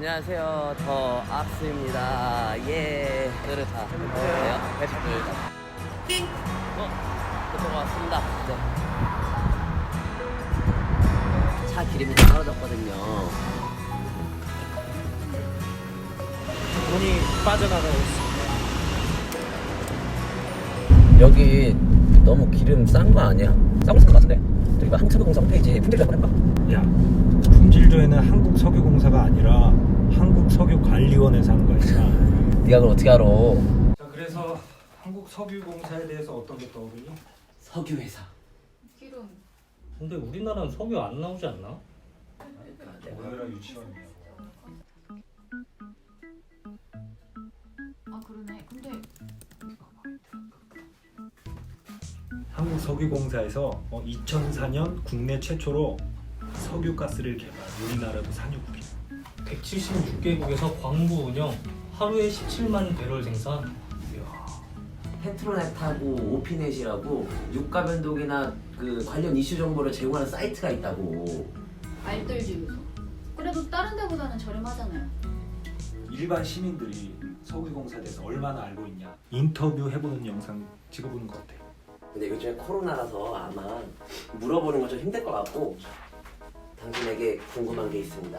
안녕하세요. 저 악수입니다. 예. 회식 뜨르다. 띵! 어, 그쪽 왔습니다. 네. 차 기름이 다 떨어졌거든요. 돈이 빠져나가고 있습니다. 여기 너무 기름 싼 거 아니야? 싼거 싼거 같은데? 저기 봐, 한국석유공사 홈페이지에 품질 한번 해봐. 야, 품질조회는 한국석유공사가 아니라 한국석유관리원에서 하는 거야. 네가 그걸 어떻게 알아? 자, 그래서 한국 석유공사에 대해서 어떤 게 떠오르니? 석유 회사. 기름. 근데 우리나라는 석유 안 나오지 않나? 그러니까 오늘은 유치원이야. 아 그러네. 근데 한국 석유공사에서 2004년 국내 최초로 석유가스를 개발. 우리나라도 산유국이야. 176개국에서 광부 운영, 하루에 17만 배럴 생산. 페트로넷하고 오피넷이라고 유가 변동이나 그 관련 이슈 정보를 제공하는 사이트가 있다고. 알뜰 주유소. 그래도 다른 데보다는 저렴하잖아요. 일반 시민들이 석유공사에 대해서 얼마나 알고 있냐? 인터뷰 해보는 영상 찍어보는 거 어때? 근데 요즘에 코로나라서 아마 물어보는 건좀 힘들 것 같고 당신에게 궁금한 게 있습니다.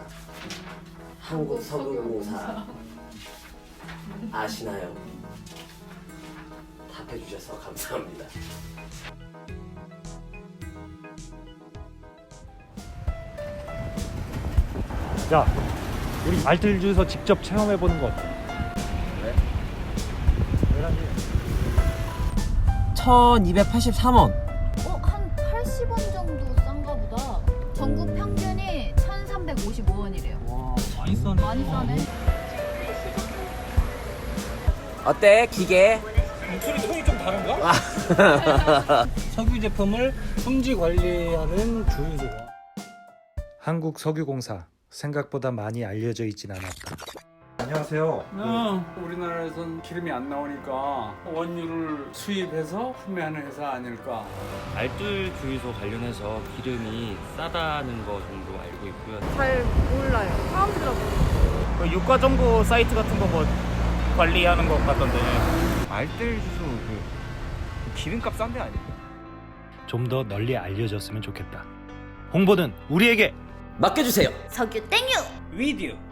한국 석유공사 아시나요? 답해 주셔서 감사합니다. 자, 우리 알뜰 주유소 직접 체험해 보는 거 어때? 왜라니? 1283원. 원이래요. 와, 많이 싸네. 많이 싸네. 어때? 기계? 목소리 톤이 좀 다른가? 아. 석유 제품을 품질 관리하는 주유소가. 한국석유공사 생각보다 많이 알려져 있진 않았다. 안녕하세요. 어, 우리나라에선 기름이 안 나오니까 원유를 수입해서 판매하는 회사 아닐까. 알뜰 주유소 관련해서 기름이 싸다는 거 정도 알고 있고요. 잘 몰라요. 처음 들어봐요. 그 유가 정보 사이트 같은 거 뭐 관리하는 것 같던데. 알뜰 주유소 그 기름값 싼 데 아니에요? 좀 더 널리 알려졌으면 좋겠다. 홍보는 우리에게 맡겨주세요. 석유 땡유. 위디오.